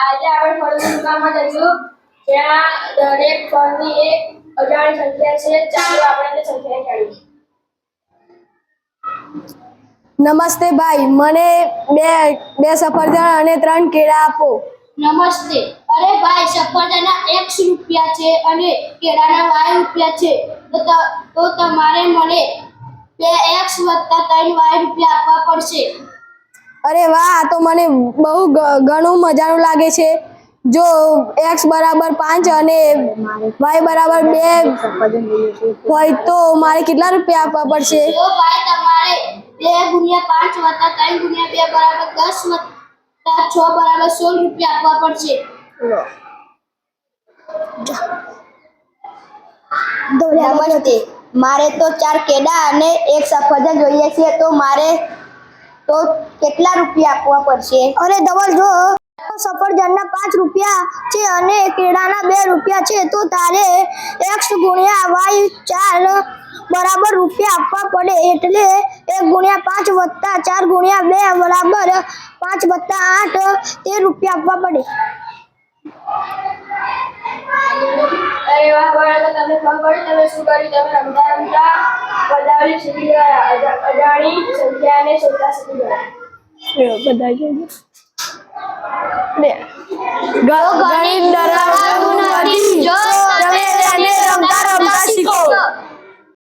આજે આપણે ફળનું દુકાનમાં જઈશું જ્યાં દરેક ફળની એક અજાણી સંખ્યા છે. ચાલો આપણે તે સંખ્યા જાણીએ. નમસ્તે ભાઈ મને બે બે સફરજન અને ત્રણ કેળા આપો. નમસ્તે. અરે ભાઈ સફરજનના એક્સ રૂપિયા છે અને કેળાના વાય રૂપિયા છે? તો તો તમારે મને બે એક્સ વત્તા ત્રણ વાય રૂપિયા આપવા પડશે. અરે વાહ તો મને બહુ ઘણું મજાનું લાગે છે. જો એક્સ બરાબર પાંચ અને વાય બરાબર બે હોય તો મારે કેટલા રૂપિયા આપવા પડશે? તમારે બે ગુણ્યા પાંચ વત્તા ત્રણ ગુણ્યા બે બરાબર દસ વત્તા છ બરાબર સોળ રૂપિયા આપવા પડશે. નમસ્તે. મારે તો ચાર કેડા અને એક સફરજન જોઈએ છે તો મારે તો કેટલા રૂપિયા આપવા પડશે? અરે ધવલ, જો. સફરજનના પાંચ રૂપિયા છે અને કેળાના બે રૂપિયા છે, તો તારે એક્સ ગુણ્યા વાય ચાર બરાબર રૂપિયા આપવા પડે. એટલે એક ગુણ્યા પાંચ વત્તા ચાર ગુણ્યા બે બરાબર પાંચ વત્તા આઠ તે રૂપિયા આપવા પડે. અરે વાહ બાળકો તમે ખબર તમે શું કર્યું? તમે રમતા રમતા પદાવલી શીખી ગયા. સંખ્યાને શોધતા ગયા. બધા ગણિત ડરાવવું નથી.